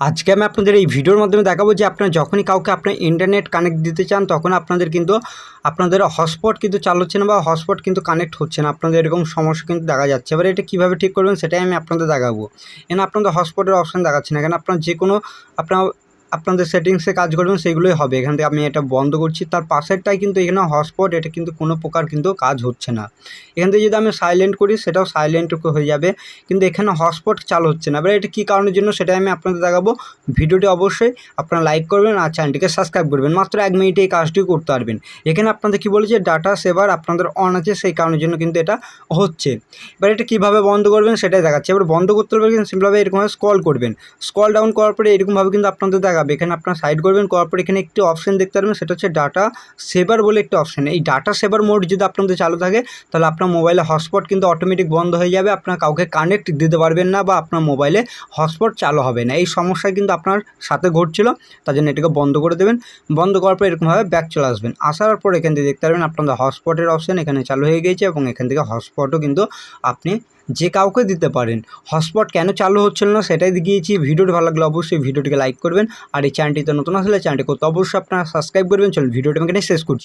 আজকে আমি আপনাদের এই ভিডিওর মাধ্যমে দেখাবো যে আপনারা যখনই কাউকে আপনার ইন্টারনেট কানেক্ট দিতে চান, তখন আপনাদের কিন্তু, আপনাদের হটস্পট কিন্তু চালু হচ্ছে না বা হটস্পট কিন্তু কানেক্ট হচ্ছে না। আপনাদের এরকম সমস্যা কিন্তু দেখা যাচ্ছে। এবার এটা কীভাবে ঠিক করবেন সেটাই আমি আপনাদের দেখাবো। এখানে আপনাদের হটস্পটের অপশান দেখাচ্ছে না। কেন আপনার যে কোনো আপনার আপনাদের সেটিংসে কাজ করবেন, সেগুলোই হবে। এখান থেকে আমি এটা বন্ধ করছি। তার পাশেরটাই কিন্তু এখানে হটস্পট এটা কিন্তু কোনো প্রকার কিন্তু কাজ হচ্ছে না। এখান থেকে যদি আমি সাইলেন্ট করি, সেটাও সাইলেন্ট হয়ে যাবে। কিন্তু এখানে হটস্পট চালু হচ্ছে না। এবার এটা কী কারণের জন্য, সেটাই আমি আপনাদের দেখাবো। ভিডিওটি অবশ্যই আপনারা লাইক করবেন আর চ্যানেলটিকে সাবস্ক্রাইব করবেন। মাত্র এক মিনিটে এই কাজটি করতে পারবেন। এখানে আপনাদের কী বলেছে? ডাটা সেভার আপনাদের অন আছে, সেই কারণের জন্য কিন্তু এটা হচ্ছে। এবার এটা কীভাবে বন্ধ করবেন, সেটাই দেখাচ্ছে। এবার বন্ধ করতে কিন্তু সিম্পলভাবে এরকমভাবে স্কল করবেন। স্কল ডাউন করার পরে এরকমভাবে কিন্তু আপনাদের দেখাবে। এখানে আপনার সাইড করবেন, করার পর এখানে একটি অপশন দেখতে পারবেন, সেটা হচ্ছে ডাটা সেভার বলে একটি অপশন এই ডাটা সেভার মোড যদি আপনাদের চালু থাকে, তাহলে আপনার মোবাইলে হটস্পট কিন্তু অটোমেটিক বন্ধ হয়ে যাবে, আপনার কাউকে কানেক্ট দিতে পারবেন না বা আপনার মোবাইলে হটস্পট চালু হবে না। এই সমস্যা কিন্তু আপনার সাথে ঘটছিল, তার জন্য এটাকে বন্ধ করে দেবেন। বন্ধ করার পর এরকমভাবে ব্যাক চলে আসবেন। আসার পর এখান থেকে দেখতে পারবেন আপনাদের হটস্পটের অপশন এখানে চালু হয়ে গিয়েছে এবং এখান থেকে হটস্পটও কিন্তু আপনি যে কাউকে দিতে পারেন। হটস্পট কেন চালু হচ্ছিল না সেটাই দেখিয়েছি। ভিডিওটি ভালো লাগলে অবশ্যই ভিডিওটিকে লাইক করবেন। আর এই চ্যানেলটিতে নতুন আসলে চ্যানেলটি করতে অবশ্যই আপনারা সাবস্ক্রাইব করবেন। চলুন ভিডিওটি আমি শেষ করছি।